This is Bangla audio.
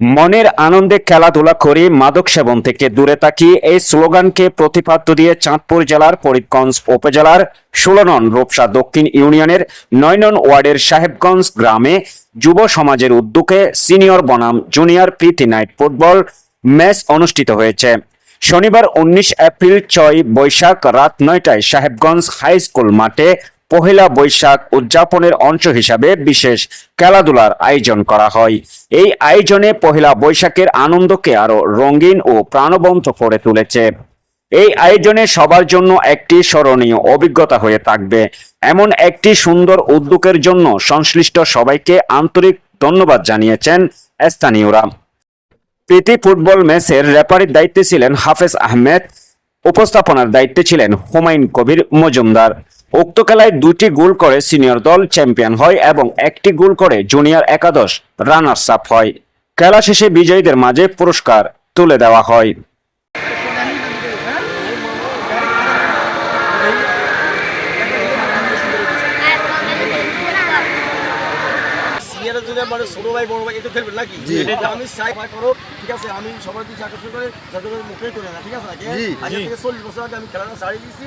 মনের আনন্দে খেলাধুলা করি, মাদক সেবন থেকে দূরে থাকি। এই স্লোগানকে প্রতিপাদ্য দিয়ে চাঁদপুর জেলার ফরিদগঞ্জ উপজেলার ষোলো নন রূপসা দক্ষিণ ইউনিয়নের নয় নন ওয়ার্ডের সাহেবগঞ্জ গ্রামে যুব সমাজের উদ্যোগে সিনিয়র বনাম জুনিয়র প্রীতি নাইট ফুটবল ম্যাচ অনুষ্ঠিত হয়েছে। শনিবার উনিশ এপ্রিল ছয় বৈশাখ রাত নয়টায় সাহেবগঞ্জ হাই স্কুল মাঠে পহেলা বৈশাখ উদযাপনের অংশ হিসাবে বিশেষ খেলাধুলার আয়োজন করা হয়। এই আয়োজনে পহেলা বৈশাখের আনন্দকে আরও রঙিন ও প্রাণবন্ত করে তুলেছে। এই আয়োজনে সবার জন্য একটি স্মরণীয় অভিজ্ঞতা হয়ে থাকবে। এমন একটি সুন্দর উদ্যোগের জন্য সংশ্লিষ্ট সবাইকে আন্তরিক ধন্যবাদ জানিয়েছেন স্থানীয়রা। প্রীতি ফুটবল ম্যাচের রেফারির দায়িত্বে ছিলেন হাফেজ আহমেদ, উপস্থাপনার দায়িত্বে ছিলেন হুমায়ুন কবির মজুমদার। উক্ত খেলায় দুটি গোল করে সিনিয়র দল চ্যাম্পিয়ন হয় এবং একটি গোল করে জুনিয়র একাদশ রানার্স আপ হয়। খেলা শেষে বিজয়ীদের মাঝে পুরস্কার তুলে দেওয়া হয়। যদি মানে ছোট ভাই বড় ভাই এটা খেলবেন নাকি? আমি চাই ভাই করো ঠিক আছে? আমি সবার দিকে আকর্ষণ করে যাতে করে মুখে করে না ঠিক আছে? থেকে চল্লিশ বছর আগে আমি খেলাটা সারি দিয়েছি।